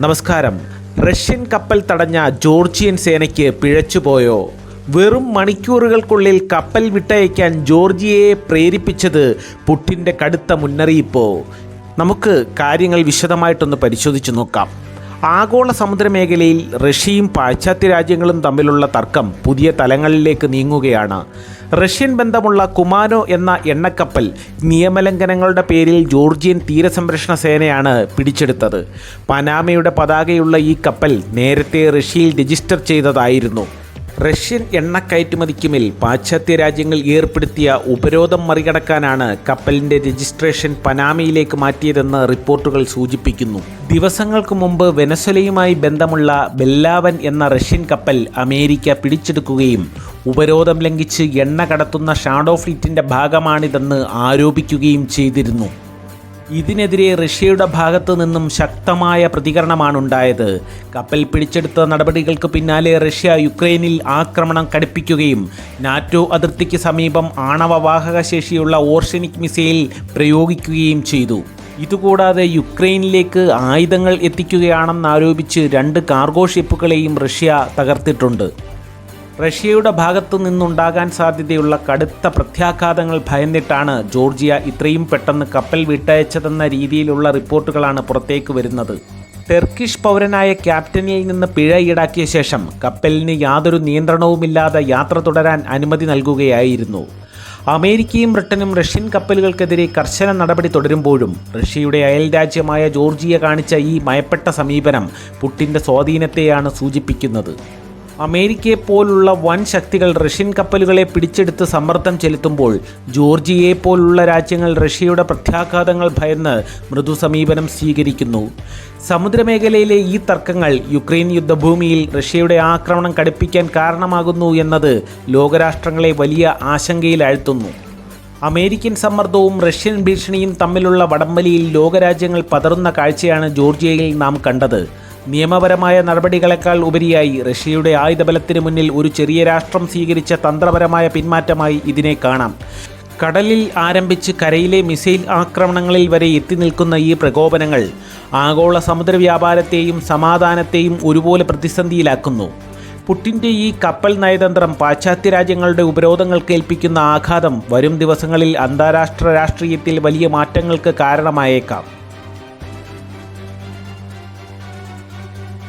നമസ്കാരം. റഷ്യൻ കപ്പൽ തടഞ്ഞ ജോർജിയൻ സേനയ്ക്ക് പിഴച്ചുപോയോ വെറും മണിക്കൂറുകൾക്കുള്ളിൽ കപ്പൽ വിട്ടയക്കാൻ ജോർജിയയെ പ്രേരിപ്പിച്ചത് പുട്ടിന്റെ കടുത്ത മുന്നറിയിപ്പോ? നമുക്ക് കാര്യങ്ങൾ വിശദമായിട്ടൊന്ന് പരിശോധിച്ചു നോക്കാം. ആഗോള സമുദ്രമേഖലയിൽ റഷ്യയും പാശ്ചാത്യ രാജ്യങ്ങളും തമ്മിലുള്ള തർക്കം പുതിയ തലങ്ങളിലേക്ക് നീങ്ങുകയാണ്. റഷ്യൻ ബന്ധമുള്ള കുമാനോ എന്ന എണ്ണക്കപ്പൽ നിയമലംഘനങ്ങളുടെ പേരിൽ ജോർജിയൻ തീരസംരക്ഷണ സേനയാണ് പിടിച്ചെടുത്തത്. പനാമയുടെ പതാകയുള്ള ഈ കപ്പൽ നേരത്തെ റഷ്യയിൽ രജിസ്റ്റർ ചെയ്തതായിരുന്നു. റഷ്യൻ എണ്ണ കയറ്റുമതിക്കുമേൽ പാശ്ചാത്യ രാജ്യങ്ങൾ ഏർപ്പെടുത്തിയ ഉപരോധം മറികടക്കാനാണ് കപ്പലിന്റെ രജിസ്ട്രേഷൻ പനാമയിലേക്ക് മാറ്റിയതെന്ന് റിപ്പോർട്ടുകൾ സൂചിപ്പിക്കുന്നു. ദിവസങ്ങൾക്ക് മുമ്പ് വെനസ്വലയുമായി ബന്ധമുള്ള ബെല്ലാവൻ എന്ന റഷ്യൻ കപ്പൽ അമേരിക്ക പിടിച്ചെടുക്കുകയും ഉപരോധം ലംഘിച്ച് എണ്ണ കടത്തുന്ന ഷാഡോ ഫ്ലീറ്റിന്റെ ഭാഗമാണിതെന്ന് ആരോപിക്കുകയും ചെയ്തിരുന്നു. ഇതിനെതിരെ റഷ്യയുടെ ഭാഗത്തു നിന്നും ശക്തമായ പ്രതികരണമാണ് ഉണ്ടായത് കപ്പൽ പിടിച്ചെടുത്ത നടപടികൾക്ക് പിന്നാലെ റഷ്യ യുക്രൈനിൽ ആക്രമണം കടുപ്പിക്കുകയും നാറ്റോ അതിർത്തിക്ക് സമീപം ആണവവാഹക ശേഷിയുള്ള ഓർഷനിക് മിസൈൽ പ്രയോഗിക്കുകയും ചെയ്തു. ഇതുകൂടാതെ യുക്രൈനിലേക്ക് ആയുധങ്ങൾ എത്തിക്കുകയാണെന്നാരോപിച്ച് രണ്ട് കാർഗോ ഷിപ്പുകളെയും റഷ്യ തകർത്തിട്ടുണ്ട്. റഷ്യയുടെ ഭാഗത്തു നിന്നുണ്ടാകാൻ സാധ്യതയുള്ള കടുത്ത പ്രത്യാഘാതങ്ങൾ ഭയന്നിട്ടാണ് ജോർജിയ ഇത്രയും പെട്ടെന്ന് കപ്പൽ വിട്ടയച്ചതെന്ന രീതിയിലുള്ള റിപ്പോർട്ടുകളാണ് പുറത്തേക്ക് വരുന്നത്. ടെർക്കിഷ് പൗരനായ ക്യാപ്റ്റനിൽ നിന്ന് പിഴ ഈടാക്കിയ ശേഷം കപ്പലിന് യാതൊരു നിയന്ത്രണവുമില്ലാതെ യാത്ര തുടരാൻ അനുമതി നൽകുകയായിരുന്നു. അമേരിക്കയും ബ്രിട്ടനും റഷ്യൻ കപ്പലുകൾക്കെതിരെ കർശന നടപടി തുടരുമ്പോഴും റഷ്യയുടെ അയൽ രാജ്യമായ ജോർജിയ കാണിച്ച ഈ മയപ്പെട്ട സമീപനം പുട്ടിന്റെ സ്വാധീനത്തെയാണ് സൂചിപ്പിക്കുന്നത്. അമേരിക്കയെ പോലുള്ള വൻ ശക്തികൾ റഷ്യൻ കപ്പലുകളെ പിടിച്ചെടുത്ത് സമ്മർദ്ദം ചെലുത്തുമ്പോൾ ജോർജിയയെ പോലുള്ള രാജ്യങ്ങൾ റഷ്യയുടെ പ്രത്യാഘാതങ്ങൾ ഭയന്ന് മൃദു സമീപനം സ്വീകരിക്കുന്നു. സമുദ്രമേഖലയിലെ ഈ തർക്കങ്ങൾ യുക്രൈൻ യുദ്ധഭൂമിയിൽ റഷ്യയുടെ ആക്രമണം കടുപ്പിക്കാൻ കാരണമാകുന്നു എന്നത് ലോകരാഷ്ട്രങ്ങളെ വലിയ ആശങ്കയിലാഴ്ത്തുന്നു. അമേരിക്കൻ സമ്മർദ്ദവും റഷ്യൻ ഭീഷണിയും തമ്മിലുള്ള വടംവലിയിൽ ലോകരാജ്യങ്ങൾ പതറുന്ന കാഴ്ചയാണ് ജോർജിയയിൽ നാം കണ്ടത്. നിയമപരമായ നടപടികളെക്കാൾ ഉപരിയായി റഷ്യയുടെ ആയുധബലത്തിന് മുന്നിൽ ഒരു ചെറിയ രാഷ്ട്രം സ്വീകരിച്ച തന്ത്രപരമായ പിന്മാറ്റമായി ഇതിനെ കാണാം. കടലിൽ ആരംഭിച്ച് കരയിലെ മിസൈൽ ആക്രമണങ്ങളിൽ വരെ എത്തി നിൽക്കുന്ന ഈ പ്രകോപനങ്ങൾ ആഗോള സമുദ്ര വ്യാപാരത്തെയും സമാധാനത്തെയും ഒരുപോലെ പ്രതിസന്ധിയിലാക്കുന്നു. പുട്ടിന്റെ ഈ കപ്പൽ നയതന്ത്രം പാശ്ചാത്യ രാജ്യങ്ങളുടെ ഉപരോധങ്ങൾ കേൾപ്പിക്കുന്ന ആഘാതം വരും ദിവസങ്ങളിൽ അന്താരാഷ്ട്ര രാഷ്ട്രീയത്തിൽ വലിയ മാറ്റങ്ങൾക്ക് കാരണമായേക്കാം.